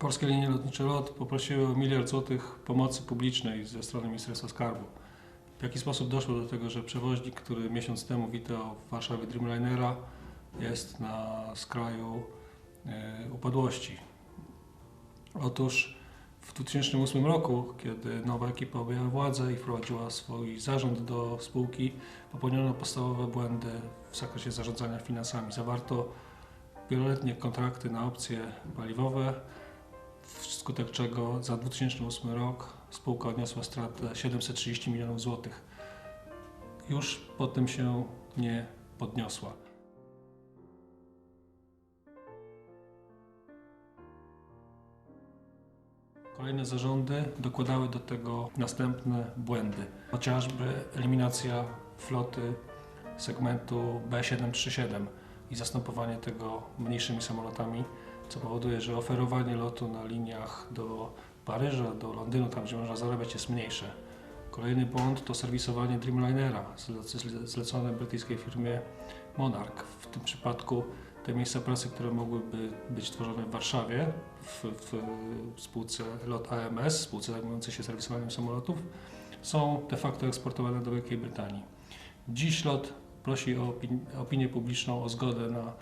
Polskie Linie Lotnicze LOT poprosiły o miliard złotych pomocy publicznej ze strony Ministerstwa Skarbu. W jaki sposób doszło do tego, że przewoźnik, który miesiąc temu witał w Warszawie Dreamlinera, jest na skraju e, upadłości? Otóż w 2008 roku, kiedy nowa ekipa objęła władzę i wprowadziła swój zarząd do spółki, popełniono podstawowe błędy w zakresie zarządzania finansami. Zawarto wieloletnie kontrakty na opcje paliwowe, wskutek czego za 2008 rok spółka odniosła stratę 730 milionów złotych. Już potem się nie podniosła. Kolejne zarządy dokładały do tego następne błędy, chociażby eliminacja floty segmentu B737 i zastępowanie tego mniejszymi samolotami, co powoduje, że oferowanie lotu na liniach do Paryża, do Londynu, tam gdzie można zarabiać, jest mniejsze. Kolejny błąd to serwisowanie Dreamlinera zle- zle- zlecone brytyjskiej firmie Monarch. W tym przypadku te miejsca pracy, które mogłyby być tworzone w Warszawie, w, w spółce LOT AMS, spółce zajmującej się serwisowaniem samolotów, są de facto eksportowane do Wielkiej Brytanii. Dziś LOT prosi o opin- opinię publiczną, o zgodę na,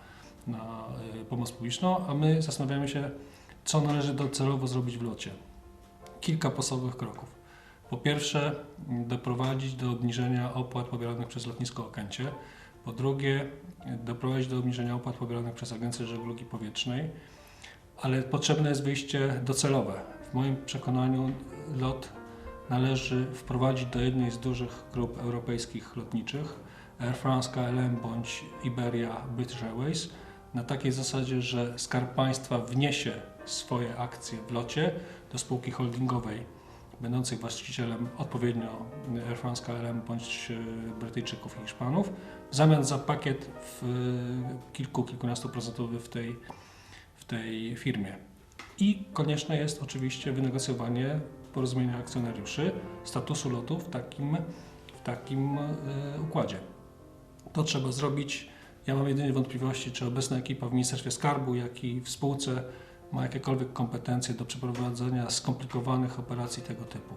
na y, pomoc publiczną, a my zastanawiamy się, co należy docelowo zrobić w locie. Kilka podstawowych kroków. Po pierwsze, doprowadzić do obniżenia opłat pobieranych przez lotnisko Okęcie. Po drugie, doprowadzić do obniżenia opłat pobieranych przez Agencję Żeglugi Powietrznej, ale potrzebne jest wyjście docelowe. W moim przekonaniu LOT należy wprowadzić do jednej z dużych grup europejskich lotniczych, Air France, KLM bądź Iberia, British Airways, na takiej zasadzie, że Skarb Państwa wniesie swoje akcje w locie do spółki holdingowej, będącej właścicielem odpowiednio Air France, KLM bądź e, Brytyjczyków i Hiszpanów, w zamian za pakiet w e, kilku, kilkunastu procentowy w tej, w tej firmie. I konieczne jest oczywiście wynegocjowanie porozumienia akcjonariuszy, statusu lotu w takim, w takim e, układzie. To trzeba zrobić. Ja mam jedynie wątpliwości, czy obecna ekipa w Ministerstwie Skarbu, jak i w spółce ma jakiekolwiek kompetencje do przeprowadzenia skomplikowanych operacji tego typu.